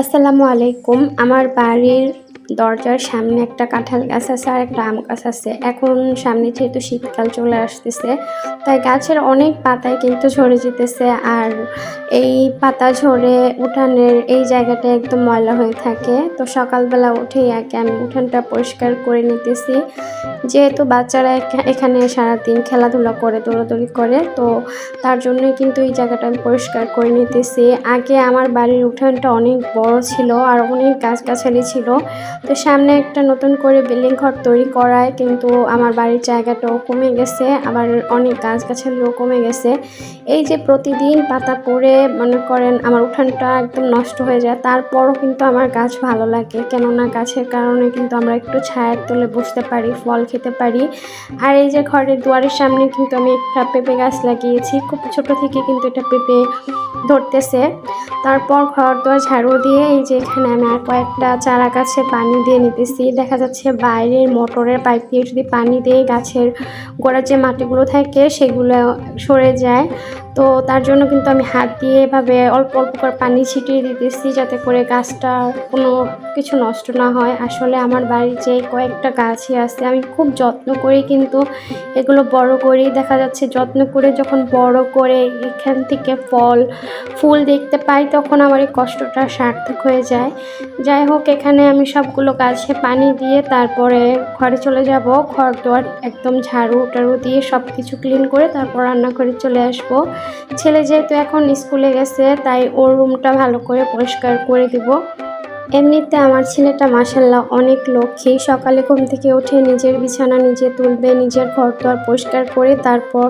আসসালামু আলাইকুম। আমার বাড়ির দরজার সামনে একটা কাঁঠাল গাছ আছে আর একটা আম গাছ আছে। এখন সামনে যেহেতু শীতকাল চলে আসতেছে, তাই গাছের অনেক পাতায় কিন্তু ঝরে যেতেছে আর এই পাতা ঝরে উঠানের এই জায়গাটা একদম ময়লা হয়ে থাকে। তো সকালবেলা উঠেই আগে আমি উঠানটা পরিষ্কার করে নিতেছি। যেহেতু বাচ্চারা এখা- এখানে সারাদিন খেলাধুলা করে, দৌড়াদৌড়ি করে, তো তার জন্যই কিন্তু এই জায়গাটা আমি পরিষ্কার করে নিতেছি। আগে আমার বাড়ির উঠানটা অনেক বড় ছিল আর অনেক গাছগাছালি ছিল। তো সামনে একটা নতুন করে বিল্ডিং ঘর তৈরি করায়, কিন্তু আমার বাড়ির জায়গাটাও কমে গেছে, আবার অনেক গাছগাছালিও কমে গেছে। এই যে প্রতিদিন পাতা পড়ে, মনে করেন আমার উঠানটা একদম নষ্ট হয়ে যায়, তারপরও কিন্তু আমার গাছ ভালো লাগে। কেননা গাছের কারণে কিন্তু আমরা একটু ছায়ার তুলে বসতে পারি, ফল খেতে পারি। আর এই যে ঘরের দুয়ারের সামনে কিন্তু আমি একটা পেঁপে গাছ লাগিয়েছি, খুব ছোট থেকে কিন্তু এটা পেঁপে ধরতেছে। তারপর ঘর দোয়ার ঝাড়ু দিয়ে এই যে এখানে আমি আর কয়েকটা চারা গাছে পানি দিয়ে নিতেছি। দেখা যাচ্ছে বাইরের মোটরের পাইপ দিয়ে যদি পানি দিয়ে গাছের গোড়ার যে মাটিগুলো থাকে সেগুলো সরে যায়। তো তার জন্য কিন্তু আমি হাত দিয়ে এভাবে অল্প অল্প করে পানি ছিটিয়ে দিতেছি যাতে করে গাছটা কোনো কিছু নষ্ট না হয়। আসলে আমার বাড়ির যে কয়েকটা গাছই আছে, আমি খুব যত্ন করি কিন্তু এগুলো বড় করি দেখা যাচ্ছে, যত্ন করে যখন বড় করে এখান থেকে ফল, ফুল দেখতে পাই তখন আমার এই কষ্টটা সার্থক হয়ে যায়। যাই হোক, এখানে আমি সবগুলো গাছে পানি দিয়ে তারপরে ঘরে চলে যাব। ঘর দোয়ার একদম ঝাড়ু টাড়ু দিয়ে সব কিছু ক্লিন করে তারপর রান্নাঘরে চলে আসব। ছেলে যেহেতু এখন স্কুলে গেছে তাই ওর রুমটা ভালো করে পরিষ্কার করে দিব। এমনিতে আমার ছেলেটা মাসাল্লাহ অনেক লক্ষ্মী। সকালে ঘুম থেকে উঠে নিজের বিছানা নিজে তুলবে, নিজের ঘর দর পরিষ্কার করে তারপর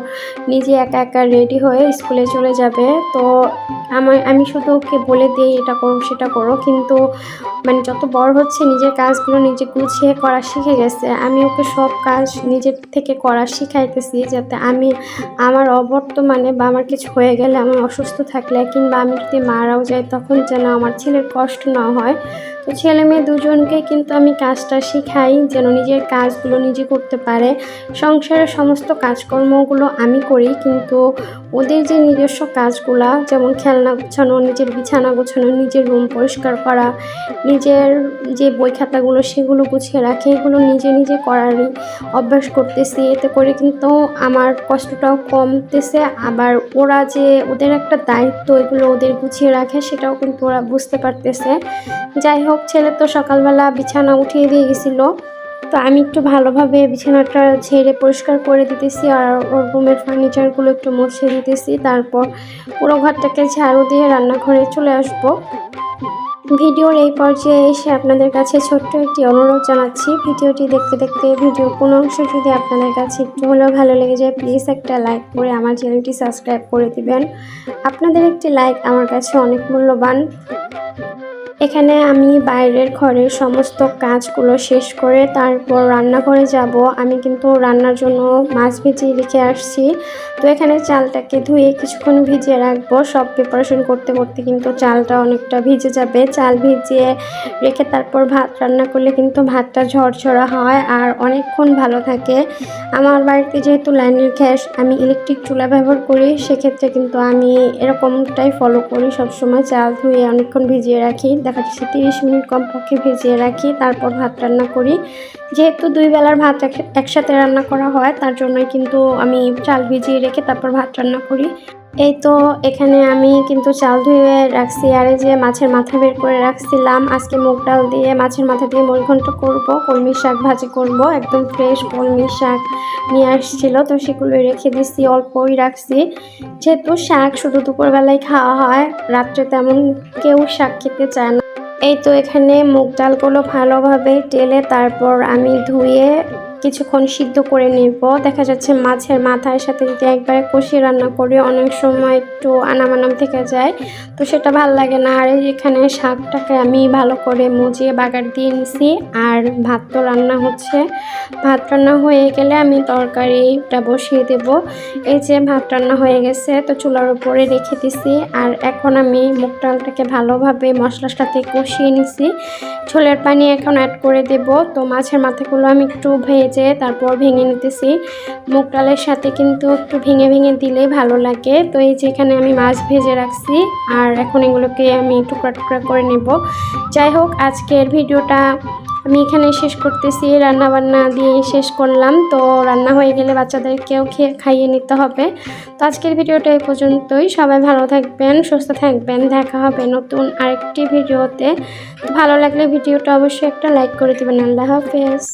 নিজে একা একা রেডি হয়ে স্কুলে চলে যাবে। তো আমার, আমি শুধু ওকে বলে দিই এটা করো, সেটা করো। কিন্তু মানে যত বড় হচ্ছে নিজের কাজগুলো নিজে গুছিয়ে করা শিখে গেছে। আমি ওকে সব কাজ নিজের থেকে করা শিখাইতেছি যাতে আমি আমার অবর্তমানে বা আমার কিছু হয়ে গেলে আমার অসুস্থ থাকলে কিংবা আমি যদি মারাও যাই তখন যেন আমার ছেলের কষ্ট না হয়। তো ছেলে মেয়ে দুজনকে কিন্তু আমি কাজটা শিখাই, যেন নিজের কাজগুলো নিজে করতে পারে। সংসারের সমস্ত কাজকর্মগুলো আমি করি, কিন্তু ওদের যে নিজস্ব কাজগুলা, যেমন খেলনা গোছানো, নিজের বিছানা গোছানো, নিজের রুম পরিষ্কার করা, নিজের যে বই খাতাগুলো সেগুলো গুছিয়ে রাখে, এগুলো নিজে নিজে করারই অভ্যাস করতেছি। এতে করে কিন্তু আমার কষ্টটাও কমতেছে। আবার ওরা যে ওদের একটা দায়িত্ব, এগুলো ওদের গুছিয়ে রাখে, সেটাও কিন্তু ওরা বুঝতে পারতেছে। যাই হোক, ছেলে তো সকালবেলা বিছানা উঠিয়ে দিয়ে গেছিল। তো আমি একটু ভালোভাবে বিছানাটা ঝেড়ে পরিষ্কার করে দিতেছি আর ওর রুমের ফার্নিচারগুলো একটু মুছে দিতেছি। তারপর পুরো ঘরটাকে ঝাড়ু দিয়ে রান্নাঘরে চলে আসব। ভিডিওর এই পর্যায়ে এসে আপনাদের কাছে ছোট্ট একটি অনুরোধ জানাচ্ছি। ভিডিওটি দেখতে দেখতে ভিডিওর কোনো অংশ যদি আপনাদের কাছে একটু হলেও ভালো লেগে যায় প্লিজ একটা লাইক করে আমার চ্যানেলটি সাবস্ক্রাইব করে দিবেন। আপনাদের একটি লাইক আমার কাছে অনেক মূল্যবান। এখানে আমি বাইরের ঘরের সমস্ত কাজগুলো শেষ করে তারপর রান্নাঘরে যাব। আমি কিন্তু রান্নার জন্য মাছ ভিজিয়ে রেখে আসছি। তো এখানে চালটাকে ধুয়ে কিছুক্ষণ ভিজিয়ে রাখব। সব প্রিপারেশন করতে করতে কিন্তু চালটা অনেকটা ভিজে যাবে। চাল ভিজিয়ে রেখে তারপর ভাত রান্না করলে কিন্তু ভাতটা ঝরঝরা হয় আর অনেকক্ষণ ভালো থাকে। আমার বাড়িতে যেহেতু লাইনের গ্যাস, আমি ইলেকট্রিক চুলা ব্যবহার করি, সেক্ষেত্রে কিন্তু আমি এরকমটাই ফলো করি। সবসময় চাল ধুয়ে অনেকক্ষণ ভিজিয়ে রাখি। দেখা যাচ্ছে তিরিশ মিনিট কমপক্ষে ভিজিয়ে রাখি, তারপর ভাত রান্না করি। যেহেতু দুই বেলার ভাত একসাথে রান্না করা হয়, তার জন্যই কিন্তু আমি চাল ভিজিয়ে রেখে তারপর ভাত রান্না করি। এই তো এখানে আমি কিন্তু চাল ধুয়ে রাখছি, আর যে মাছের মাথা বের করে রাখছিলাম, আজকে মুগ ডাল দিয়ে মাছের মাথা দিয়ে মুড়ঘণ্ট করব, কলমি শাক ভাজি করব, একদম ফ্রেশ কলমি শাক নিয়ে আসছিল, তো সেগুলো রেখে দিচ্ছি অল্পই রাখছি। যেহেতু শাক শুধু দুপুরবেলায় খাওয়া হয়, রাত্রে তেমন কেউ শাক খেতে চায় না। এই তো এখানে মুগ ডালগুলো ভালোভাবে টেলে তারপর আমি ধুয়ে কিছুক্ষণ সিদ্ধ করে নেব। দেখা যাচ্ছে মাছের মাথার সাথে যদি একবারে কষিয়ে রান্না করি, অনেক সময় একটু আনামানাম থেকে যায়। তো সেটা ভালো লাগে না। আর এখানে শাকটাকে আমি ভালো করে মুজিয়ে বাগার দিয়ে নিছি। আর ভাত তো রান্না হচ্ছে। ভাত রান্না হয়ে গেলে আমি তরকারিটা বসিয়ে দেব। এই যে ভাত রান্না হয়ে গেছে, তো চুলার উপরে রেখে দিছি। আর এখন আমি মুগ ডালটাকে ভালোভাবে মশলার সাথে কষিয়ে নিছি। ঝোলের পানি এখন অ্যাড করে দেব। তো মাছের মাথাগুলো আমি একটু ভেজে ভেজে তারপর ভেঙে নিতেছি। মুগ ডালের সাথে কিন্তু একটু ভেঙে ভেঙে দিলে ভালো লাগে। তো এই যে এখানে আমি মাছ ভেজে রাখছি, আর এখন এগুলোকে আমি টুকরা টুকরা করে নেব। যাই হোক, আজকের ভিডিওটা আমি এখানে শেষ করতেছি। রান্না বান্না দিয়ে শেষ করলাম। তো রান্না হয়ে গেলে বাচ্চাদেরকেও খেয়ে খাইয়ে নিতে হবে। তো আজকের ভিডিওটা এই পর্যন্তই। সবাই ভালো থাকবেন, সুস্থ থাকবেন। দেখা হবে নতুন আরেকটি ভিডিওতে। ভালো লাগলে ভিডিওটা অবশ্যই একটা লাইক করে দেবেন। আল্লাহ হাফেজ।